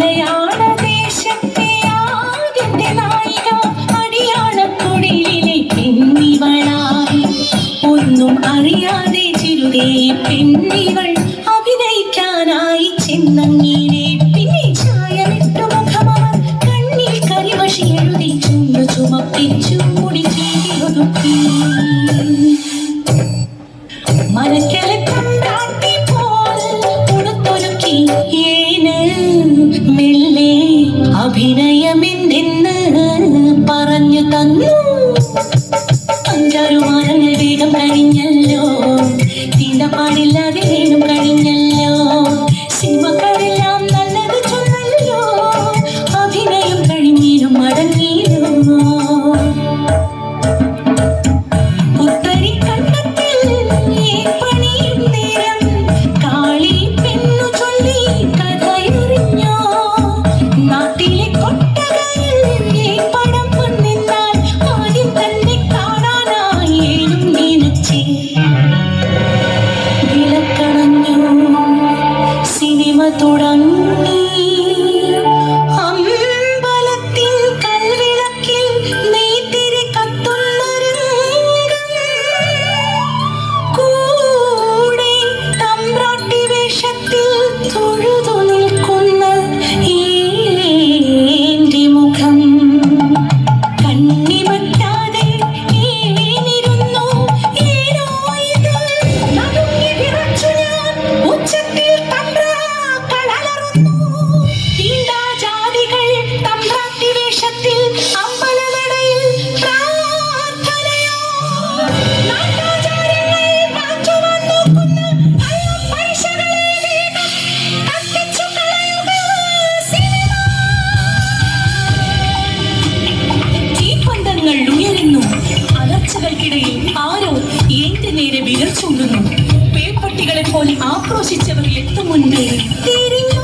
മലയാള ദേശത്തെ ആകെ നായിക അടിയാളക്കുടലിലേക്ക് എന്നിവളായി ഒന്നും അറിയാതെ ചിരുകെ പെണ്ണികൾ അഭിനയിക്കാനായി ചെന്നങ്ങിനെ. പിന്നെ ചായമിട്ടു മുഖമവർ കണ്ണിൽ കരിവശി എഴുതി ചുണ്ടു ചുമപ്പിച്ചു മുടി ചീരി ഒതുക്കി അഭിനയമെന്തെന്ന് പറഞ്ഞു തന്നു. അഞ്ചാറു വാരങ്ങൾ വേഗം കഴിഞ്ഞല്ലോ തീണ്ട ആക്രോശിച്ചവർ എത്തും മുൻപേ തിരിഞ്ഞു